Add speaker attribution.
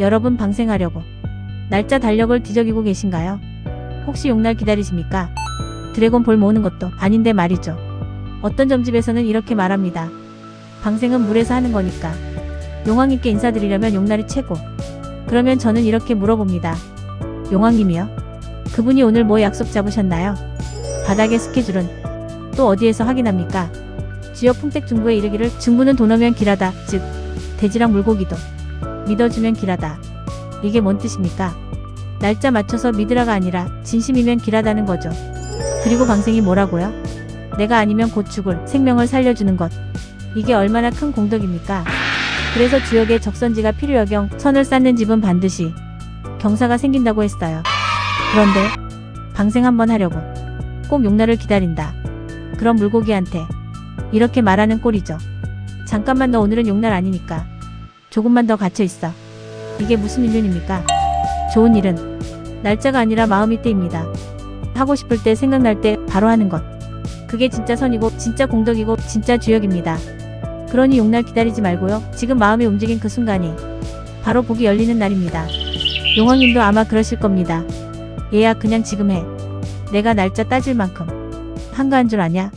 Speaker 1: 여러분 방생하려고 날짜 달력을 뒤적이고 계신가요? 혹시 용날 기다리십니까? 드래곤 볼 모으는 것도 아닌데 말이죠. 어떤 점집에서는 이렇게 말합니다. 방생은 물에서 하는 거니까. 용왕님께 인사드리려면 용날이 최고. 그러면 저는 이렇게 물어봅니다. 용왕님이요? 그분이 오늘 뭐 약속 잡으셨나요? 바닥의 스케줄은 또 어디에서 확인합니까? 지역 풍택 중부에 이르기를 중부는 돈오면 길하다. 즉 돼지랑 물고기도 믿어주면 길하다. 이게 뭔 뜻입니까? 날짜 맞춰서 믿으라가 아니라 진심이면 길하다는 거죠. 그리고 방생이 뭐라고요? 내가 아니면 곧 죽을 생명을 살려주는 것. 이게 얼마나 큰 공덕입니까? 그래서 주역에 적선지가 필요여경 선을 쌓는 집은 반드시 경사가 생긴다고 했어요. 그런데 방생 한번 하려고 꼭 용날을 기다린다. 그럼 물고기한테 이렇게 말하는 꼴이죠. 잠깐만 너 오늘은 용날 아니니까 조금만 더 갇혀 있어. 이게 무슨 인륜입니까? 좋은 일은 날짜가 아니라 마음이 때입니다. 하고 싶을 때 생각날 때 바로 하는 것. 그게 진짜 선이고 진짜 공덕이고 진짜 주역입니다. 그러니 용날 기다리지 말고요. 지금 마음이 움직인 그 순간이 바로 복이 열리는 날입니다. 용왕님도 아마 그러실 겁니다. 얘야 그냥 지금 해. 내가 날짜 따질 만큼 한가한 줄 아냐?